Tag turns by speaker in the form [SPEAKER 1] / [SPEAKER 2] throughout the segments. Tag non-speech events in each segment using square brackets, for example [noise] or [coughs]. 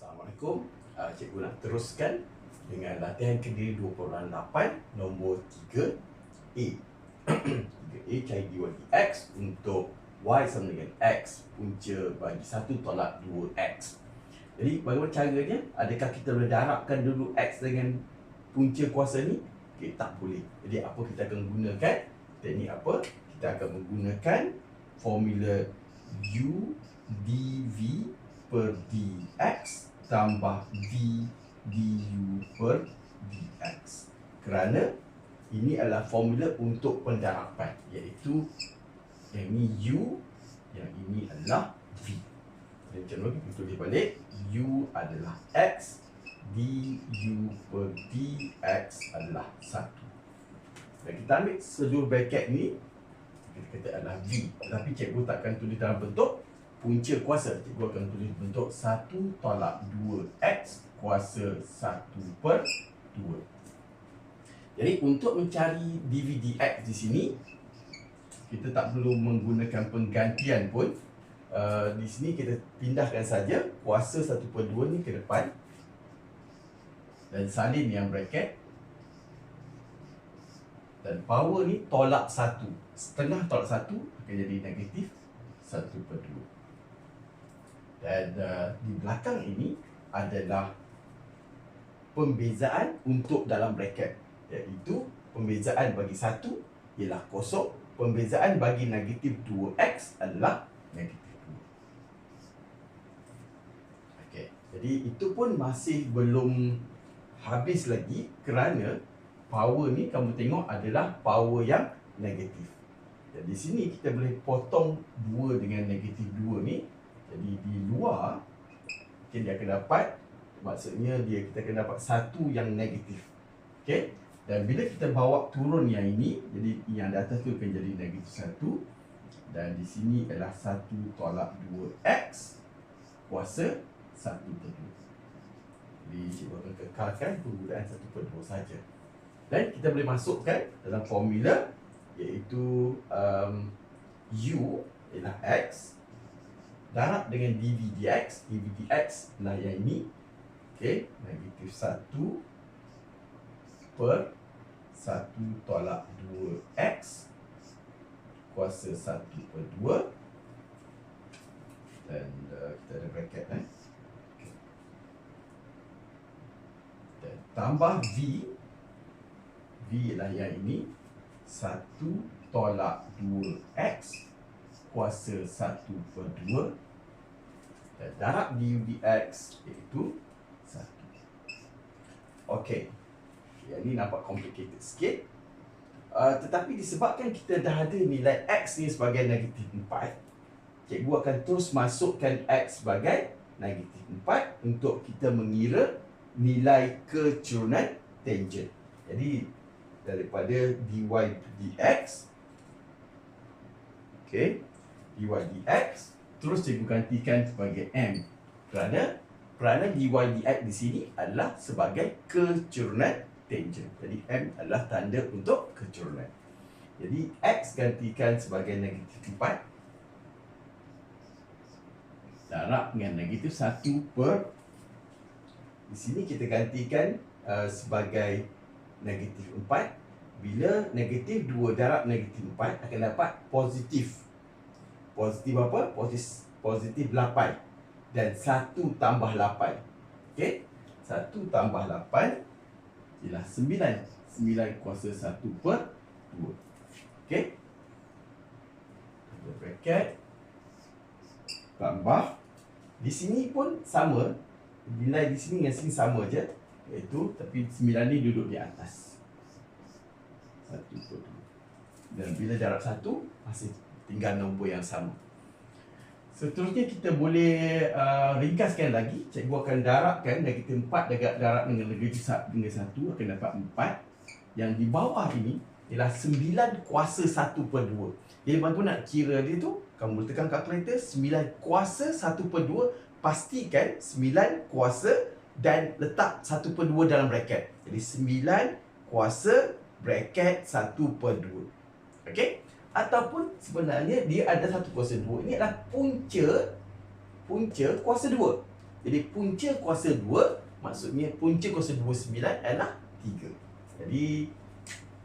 [SPEAKER 1] Assalamualaikum. Uh, cikgu nak teruskan dengan latihan kediri 28 nombor 3A. 3A [coughs] cari dy dx untuk y sama dengan x punca bagi 1 tolak 2x. Jadi bagaimana caranya? Adakah kita boleh darabkan dulu x dengan punca kuasa ni? Okay, tak boleh. Jadi apa kita akan gunakan? Teknik apa? Kita akan menggunakan formula u dv per dx tambah v du per dx. Kerana ini adalah formula untuk pendarapan iaitu yang ini u, yang ini adalah v. Dan contoh kita tulis balik u adalah x du per dx adalah 1. Dan kita ambil seluruh bracket ni kita kata adalah v. Tetapi cikgu takkan tulis dalam bentuk punca kuasa. Cikgu akan tulis bentuk 1 tolak 2x kuasa 1 per 2 jadi untuk mencari dv dx di sini kita tak perlu menggunakan penggantian pun. Uh, di sini kita pindahkan saja kuasa 1 per 2 ni ke depan. Dan salin yang bracket. Dan power ni tolak 1 setengah tolak 1 akan jadi negatif 1 per 2 dan uh, di belakang ini adalah pembezaan untuk dalam bracket. Iaitu pembezaan bagi satu ialah kosong. Pembezaan bagi negatif 2x adalah negatif 2 okay. jadi itu pun masih belum habis lagi kerana power ni kamu tengok adalah power yang negatif. Dan di sini kita boleh potong 2 dengan negatif 2 ni jadi di luar okay, dia akan dapat maksudnya dia kita akan dapat satu yang negatif. Okey. Dan bila kita bawa turun yang ini, jadi yang di atas tu akan jadi negatif satu dan di sini adalah satu tolak dua x kuasa satu per dua. Jadi cikgu akan kekalkan penggunaan satu per dua saja. Dan kita boleh masukkan dalam formula iaitu um, u ialah x darab dengan dv dx dv dx lah yang ini. Okey negatif 1 per 1 tolak 2x kuasa 1 per 2 dan uh, kita ada bracket eh. Dan tambah v v lah yang ini. 1 tolak 2x kuasa 1 per 2 dan darab du dx iaitu 1 Okey. Yang ni nampak complicated sikit. Uh, Tetapi disebabkan kita dah ada nilai x ni sebagai negatif 4 Cikgu akan terus masukkan x sebagai negatif 4 Untuk kita mengira nilai kecurunan tangent. Jadi daripada dy dx Okay dy dx terus cikgu gantikan sebagai m kerana kerana dy dx di sini adalah sebagai kecurunan tangent. Jadi m adalah tanda untuk kecurunan. Jadi x gantikan sebagai negatif 4 darab dengan negatif 1 per di sini kita gantikan uh, sebagai negatif 4 bila negatif 2 darab negatif 4 akan dapat positif Positif apa? Positif, positif 8 Dan 1 tambah 8 Okey? 1 tambah 8 Ialah 9 9 kuasa 1 per 2 Okey? Kita bracket. Tambah. Di sini pun sama. Nilai di sini dengan sini sama je. Iaitu Tapi 9 ni duduk di atas. 1 per 2 Dan bila jarak 1 Masih tinggal nombor yang sama. Seterusnya kita boleh uh, ringkaskan lagi. Cikgu akan darabkan negatif 4 dekat darab dengan negatif dengan 1 akan dapat 4. Yang di bawah ini ialah 9 kuasa 1 per 2. Jadi bantu nak kira dia tu, kamu boleh tekan kalkulator 9 kuasa 1 per 2. Pastikan 9 kuasa dan letak 1 per 2 dalam bracket. Jadi 9 kuasa bracket 1 per 2. Okey? Ataupun sebenarnya dia ada satu kuasa dua ini adalah punca punca kuasa dua Jadi punca kuasa 2 maksudnya punca kuasa 29 adalah 3. Jadi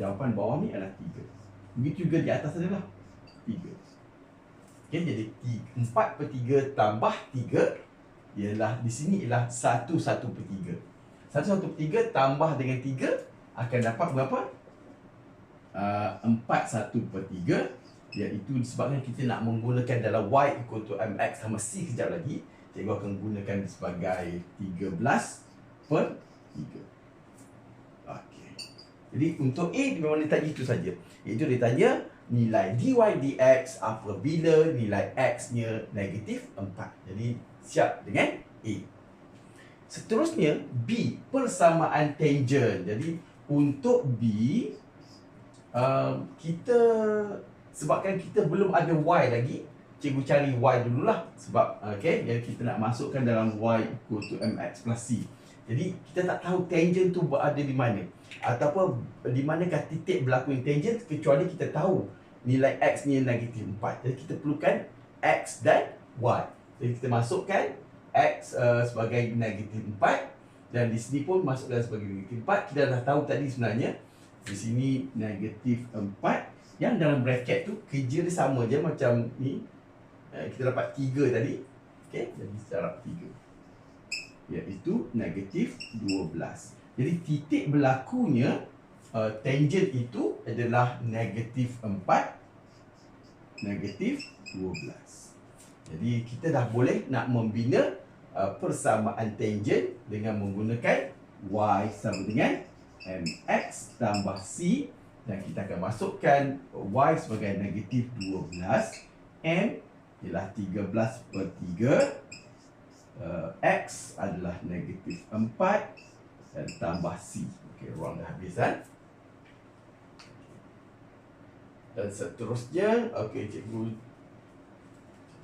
[SPEAKER 1] jawapan bawah ni adalah 3. Begitu juga di atas adalah 3. Okay, jadi 4 per 3 tambah 3 ialah di sini ialah 1 1 per 3. 1 1 per 3 tambah dengan 3 akan dapat berapa? Uh, 4 1 per 3 iaitu disebabkan kita nak menggunakan dalam y equal to mx sama c kejap lagi cikgu akan gunakan sebagai 13 per 3 okey. Jadi untuk a memang dia tanya itu saja. Iaitu dia tanya nilai dy dx apabila nilai x nya negatif 4 jadi siap dengan a. Seterusnya b persamaan tangent. Jadi untuk b um, kita sebabkan kita belum ada y lagi cikgu cari y dululah. Sebab okey jadi kita nak masukkan dalam y equal to mx plus c. Jadi kita tak tahu tangent tu berada di mana. Ataupun di manakah titik berlaku tangent kecuali kita tahu nilai x ni negatif 4 jadi kita perlukan x dan y. Jadi kita masukkan x uh, sebagai negatif 4 dan di sini pun masukkan sebagai negatif 4 kita dah tahu tadi sebenarnya di sini negatif 4 yang dalam bracket tu kerja dia sama je macam ni. Uh, kita dapat 3 tadi. Okey, jadi secara 3. Iaitu negatif 12. Jadi titik berlakunya uh, tangent itu adalah negatif 4 negatif 12. Jadi kita dah boleh nak membina uh, persamaan tangent dengan menggunakan y sama dengan mx tambah c dan kita akan masukkan y sebagai negatif 12 m ialah 13 per 3 uh, x adalah negatif 4 dan tambah c. Ok, ruang dah habis kan? Dan seterusnya ok, cikgu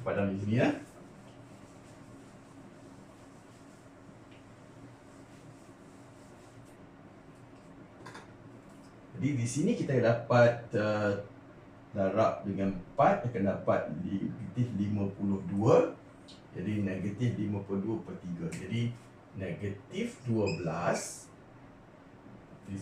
[SPEAKER 1] padam di sini ya Jadi di sini kita dapat uh, darab dengan 4 akan dapat negatif 52. Jadi negatif 52 per 3. Jadi negatif 12 di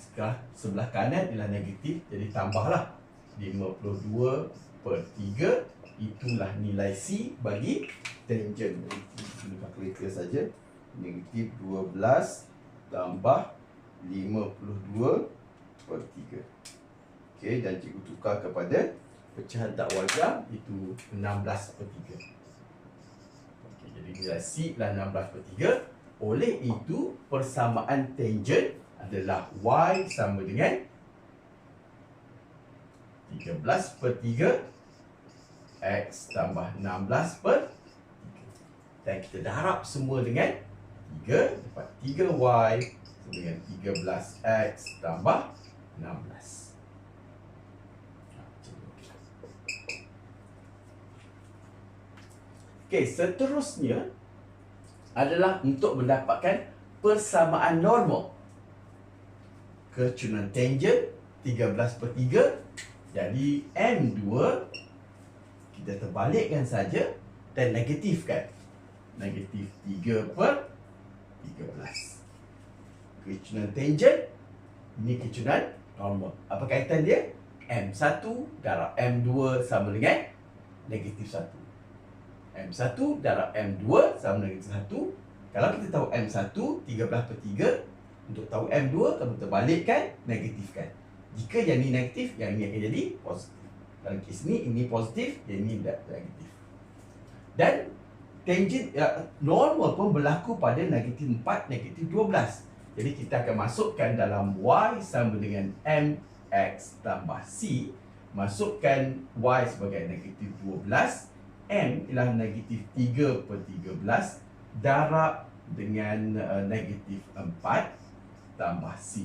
[SPEAKER 1] sebelah kanan ialah negatif jadi tambahlah 52 per 3 itulah nilai C bagi tangent ini kalkulator saja negatif 12 tambah 52 per 3 Okey, dan cikgu tukar kepada pecahan tak wajar itu 16 per 3 Okey, jadi nilai C adalah 16 per 3 Oleh itu, persamaan tangent adalah Y sama dengan 13 per 3 X tambah 16 per 3 Dan kita darab semua dengan 3 Dapat 3Y dengan 13X tambah 16. Okey, seterusnya adalah untuk mendapatkan persamaan normal. Kecunaan tangent 13 per 3. Jadi M2 kita terbalikkan saja dan negatifkan. Negatif 3 per 13. Kecunaan tangent ini kecunaan normal. Apa kaitan dia? M1 darab M2 sama dengan negatif 1. M1 darab M2 sama dengan negatif 1. Kalau kita tahu M1, 13 per 3. Untuk tahu M2, kamu terbalikkan, negatifkan. Jika yang ini negatif, yang ini akan jadi positif. Dalam kes ini, ini positif, yang ini negatif. Dan tangent ya, normal pun berlaku pada negatif 4, negatif 12. Jadi kita akan masukkan dalam Y sama dengan MX tambah C. Masukkan Y sebagai negatif 12 M ialah negatif 3 per 13 Darab dengan uh, negatif 4 tambah C.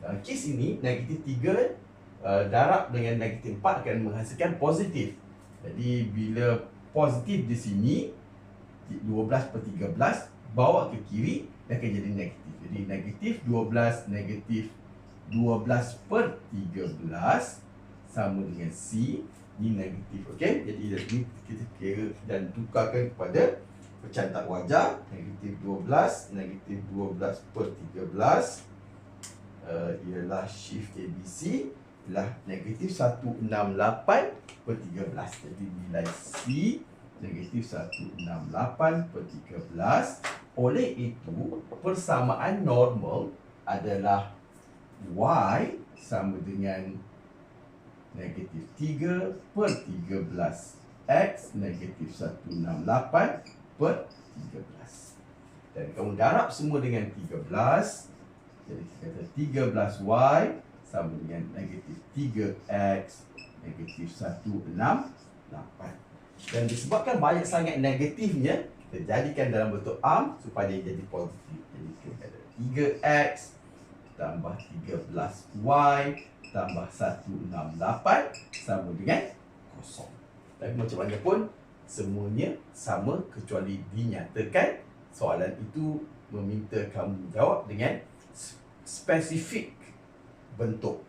[SPEAKER 1] Dalam kes ini negatif 3 uh, darab dengan negatif 4 akan menghasilkan positif. Jadi bila positif di sini 12 per 13 bawa ke kiri dia akan jadi negatif. Jadi negatif 12 negatif 12 per 13 sama dengan C. Ini negatif. Okey. Jadi ini kita kira dan tukarkan kepada pecahan tak wajar negatif 12 negatif 12 per 13 uh, ialah shift ABC ialah negatif 168 per 13 jadi nilai C negatif 168 per 13 oleh itu persamaan normal adalah Y sama dengan negatif 3 per 13 X negatif 168 per 13 dan kamu darab semua dengan 13 jadi kita kata 13Y sama dengan negatif 3X negatif 168 dan disebabkan banyak sangat negatifnya kita jadikan dalam bentuk arm supaya dia jadi positif. Jadi kita ada 3x tambah 13y tambah 168 sama dengan kosong. Tapi macam mana pun semuanya sama kecuali dinyatakan soalan itu meminta kamu jawab dengan spesifik bentuk